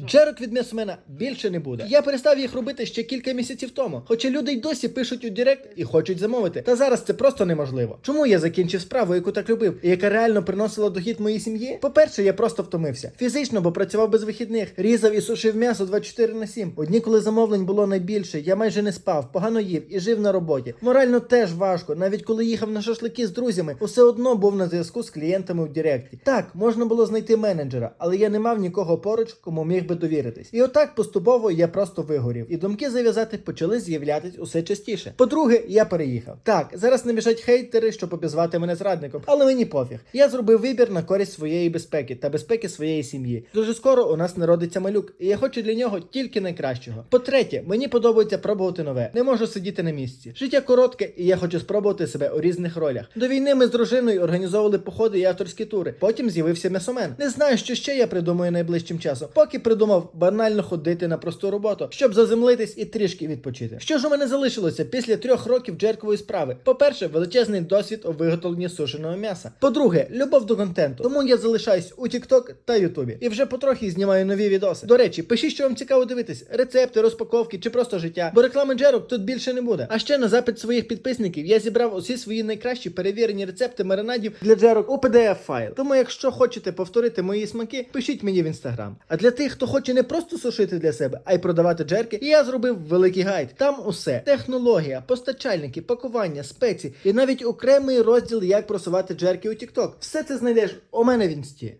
Джерок від м'ясмена більше не буде. Я перестав їх робити ще кілька місяців тому. Хоча люди й досі пишуть у Директ і хочуть замовити. Та зараз це просто неможливо. Чому я закінчив справу, яку так любив, і яка реально приносила дохід моїй сім'ї? По-перше, я просто втомився. Фізично, бо працював без вихідних, різав і сушив м'ясо 24 на 7. Одні, коли замовлень було найбільше, я майже не спав, погано їв і жив на роботі. Морально теж важко, навіть коли їхав на шашлики з друзями, усе одно був на зв'язку з клієнтами в Директі. Так, можна було знайти менеджера, але я не мав нікого поруч, кому міг би довіритись. І отак поступово я просто вигорів. І думки зав'язати почали з'являтись усе частіше. По-друге, я переїхав. Так, зараз не біжать хейтери, щоб обізвати мене зрадником, але мені пофіг. Я зробив вибір на користь своєї безпеки та безпеки своєї сім'ї. Дуже скоро у нас народиться малюк, і я хочу для нього тільки найкращого. По-третє, мені подобається пробувати нове. Не можу сидіти на місці. Життя коротке, і я хочу спробувати себе у різних ролях. До війни ми з дружиною організовували походи і авторські тури. Потім з'явився м'ясомен. Не знаю, що ще я придумаю найближчим часом. Поки придумав банально ходити на просту роботу, щоб заземлитись і трішки відпочити. Що ж у мене залишилося після трьох років джеркової справи? По-перше, величезний досвід у виготовленні сушеного м'яса. По-друге, любов до контенту. Тому я залишаюсь у TikTok та Ютубі. І вже потрохи знімаю нові відоси. До речі, пишіть, що вам цікаво дивитись: рецепти, розпаковки чи просто життя. Бо реклами джерок тут більше не буде. А ще на запит своїх підписників я зібрав усі свої найкращі перевірені рецепти маринадів для джерок у pdf файл. Тому, якщо хочете повторити мої смаки, пишіть мені в інстаграм. А для тих, хто хоче не просто сушити для себе, а й продавати джерки, я зробив великий гайд. Там усе: технологія, постачальники, пакування, спеції і навіть окремий розділ, як просувати джерки у TikTok. Все це знайдеш у мене в інсті.